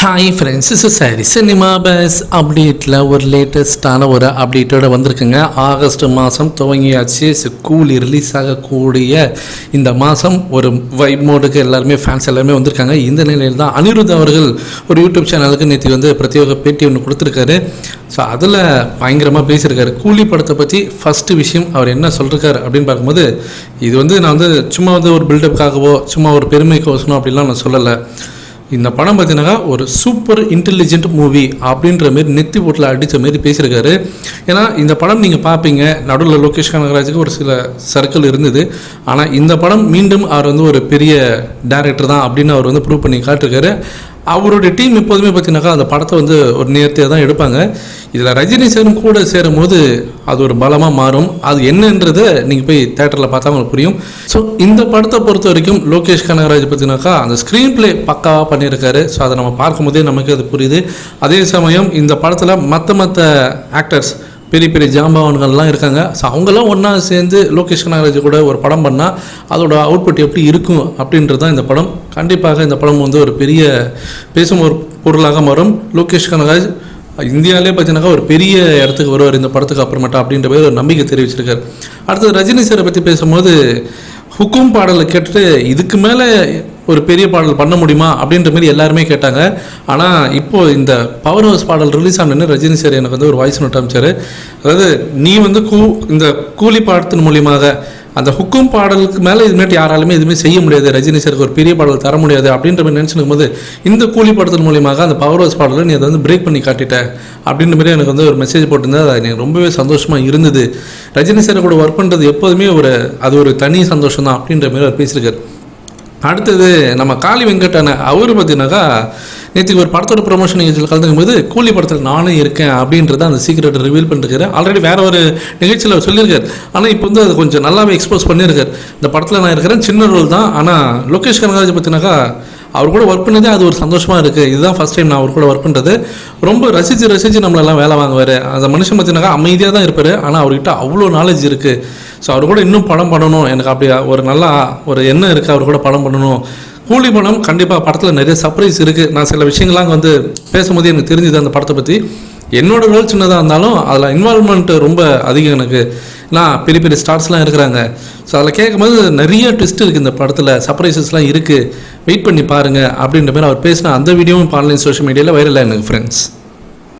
Hi friends is sorry cinema buzz அப்டேட்டில் ஒரு லேட்டஸ்டான ஒரு அப்டேட்டோட வந்திருக்குங்க. ஆகஸ்ட் மாதம் துவங்கியாச்சு. கூலி ரிலீஸ் ஆகக்கூடிய இந்த மாதம் ஒரு வைப் மோடுக்கு எல்லாருமே ஃபேன்ஸ் எல்லாருமே வந்திருக்காங்க. இந்த நிலையில் தான் அனிருத் அவர்கள் ஒரு யூடியூப் சேனலுக்கு நேற்று வந்து பிரத்யேக பேட்டி ஒன்று கொடுத்துருக்காரு. ஸோ அதில் பயங்கரமாக பேசியிருக்காரு. கூலி படத்தை பற்றி ஃபஸ்ட்டு விஷயம் அவர் என்ன சொல்லிருக்காரு அப்படின்னு பார்க்கும்போது இது வந்து நான் வந்து சும்மா வந்து ஒரு பில்டப்புக்காகவோ சும்மா ஒரு பெருமைக்கோசனம் அப்படிலாம் நான் சொல்லலை. இந்த படம் பார்த்தீங்கன்னா ஒரு சூப்பர் இன்டெலிஜென்ட் மூவி அப்படின்ற மாரி நெத்தி போட்டில் அடித்த மாரி பேசியிருக்காரு. ஏன்னா இந்த படம் நீங்கள் பார்ப்பீங்க நடுவில் லோகேஷ் கனகராஜுக்கு ஒரு சில சர்க்கிள் இருந்தது. ஆனால் இந்த படம் மீண்டும் அவர் வந்து ஒரு பெரிய டேரக்டர் தான் அப்படின்னு அவர் வந்து ப்ரூவ் பண்ணி காட்டிருக்காரு அவருடைய டீம் எப்போதுமே பார்த்தீங்கன்னாக்கா அந்த படத்தை வந்து ஒரு நேர்த்தியாக தான் எடுப்பாங்க. இதில் ரஜினி சாரும் கூட சேரும்போது அது ஒரு பலமாக மாறும். அது என்னன்றதை நீங்கள் போய் தேட்டரில் பார்த்தா உங்களுக்கு புரியும். ஸோ இந்த படத்தை பொறுத்த வரைக்கும் லோகேஷ் கனகராஜ் பார்த்தீங்கன்னாக்கா அந்த ஸ்க்ரீன் ப்ளே பக்காவாக பண்ணியிருக்காரு. ஸோ அதை நம்ம பார்க்கும்போதே நமக்கு அது புரியுது. அதே சமயம் இந்த படத்தில் மற்ற மற்ற ஆக்டர்ஸ் பெரிய பெரிய ஜாம்பவான்கள்லாம் இருக்காங்க. ஸோ அவங்கெல்லாம் ஒன்றா சேர்ந்து லோகேஷ் கனகராஜ் கூட ஒரு படம் பண்ணால் அதோட அவுட்புட் எப்படி இருக்கும் அப்படின்றது தான் இந்த படம். கண்டிப்பாக இந்த படம் வந்து ஒரு பெரிய பேசும் ஒரு பொருளாக மாறும். லோகேஷ் கனகராஜ் இந்தியாவிலே பார்த்தீங்கன்னாக்கா ஒரு பெரிய இடத்துக்கு வருவார் இந்த படத்துக்கு அப்புறமேட்டா அப்படின்ற மாதிரி ஒரு நம்பிக்கை தெரிவிச்சிருக்காரு. அடுத்தது ரஜினி சாரை பற்றி பேசும்போது ஹுக்கும் பாடலை கேட்டுட்டு இதுக்கு மேலே ஒரு பெரிய பாடல் பண்ண முடியுமா அப்படின்ற மாதிரி எல்லாருமே கேட்டாங்க. ஆனால் இப்போது இந்த பவர் ஹவுஸ் பாடல் ரிலீஸ் ஆனோன்னு ரஜினி சார் எனக்கு வந்து ஒரு வாய்ஸ் நோட் அமைச்சாரு அதாவது நீ வந்து கூ இந்த கூலி பாடத்தின் மூலியமாக அந்த ஹுக்கும் பாடலுக்கு மேலே இதுமேட்டு யாராலுமே எதுவுமே செய்ய முடியாது. ரஜினி சாருக்கு ஒரு பெரிய பாடல் தர முடியாது அப்படின்ற மாதிரி நினச்சிருக்கும் போது இந்த கூலி படத்தின் மூலியமாக அந்த பவர் ஹவுஸ் பாடலை நீ அதை வந்து பிரேக் பண்ணி காட்டிட்ட அப்படின்ற மாதிரி எனக்கு வந்து ஒரு மெசேஜ் போட்டிருந்தது. அது எனக்கு ரொம்பவே சந்தோஷமாக இருந்தது. ரஜினி சார் கூட ஒர்க் பண்ணுறது எப்போதுமே ஒரு அது ஒரு தனி சந்தோஷம் தான் அப்படின்ற மாதிரி அவர் பேசியிருக்காரு. அடுத்தது நம்ம காளி வெங்கட்டான அவர் பார்த்தீங்கன்னாக்கா நேற்றுக்கு ஒரு படத்தோட ப்ரொமோஷன் நிகழ்ச்சியில் கலந்துக்கும் போது கூலி படத்தில் நானும் இருக்கேன் அப்படின்றத அந்த சீக்கிரட்டை ரிவீல் பண்ணிருக்காரு. ஆல்ரெடி வேற ஒரு நிகழ்ச்சியில் சொல்லியிருக்கார் சொல்லியிருக்காரு. ஆனால் இப்போ வந்து அது கொஞ்சம் நல்லாவே எக்ஸ்போஸ் பண்ணியிருக்காரு இந்த படத்தில் நான் இருக்கிறேன் சின்ன ரோல் தான். ஆனால் லோகேஷ் கனகராஜ் பார்த்தீங்கன்னாக்கா அவர் கூட ஒர்க் பண்ணதே அது ஒரு சந்தோஷமாக இருக்குது இதுதான் ஃபஸ்ட் டைம் நான் அவர் கூட ஒர்க் பண்ணுறது ரொம்ப ரசித்து ரசித்து நம்மளெல்லாம் வேலை வாங்குவார். அந்த மனுஷன் பார்த்தீங்கன்னாக்கா அமைதியாக தான் இருப்பார். ஆனால் அவர்கிட்ட அவ்வளோ நாலேஜ் இருக்குது ஸோ அவர் கூட இன்னும் படம் பண்ணணும். எனக்கு அப்படி ஒரு நல்லா ஒரு எண்ணம் இருக்குது அவர் கூட படம் பண்ணணும். கூலி படம் கண்டிப்பாக படத்தில் நிறைய சர்ப்ரைஸ் இருக்குது நான் சில விஷயங்கள்லாம் வந்து பேசும்போது எனக்கு தெரிஞ்சுது அந்த படத்தை பற்றி என்னோட ரோல் சின்னதாக இருந்தாலும் அதில் இன்வால்மெண்ட் ரொம்ப அதிகம் எனக்கு. நான் பெரிய பெரிய ஸ்டார்ஸ்லாம் இருக்கிறாங்க. ஸோ அதில் கேட்கும்போது நிறைய ட்விஸ்ட் இருக்குது இந்த படத்தில். சர்ப்ரைசஸ்லாம் இருக்குது வெயிட் பண்ணி பாருங்கள் அப்படின்ற மாதிரி அவர் பேசின அந்த வீடியோவும் ஆன்லைன் சோஷியல் மீடியாவில் வைரலாக எனக்கு ஃப்ரெண்ட்ஸ்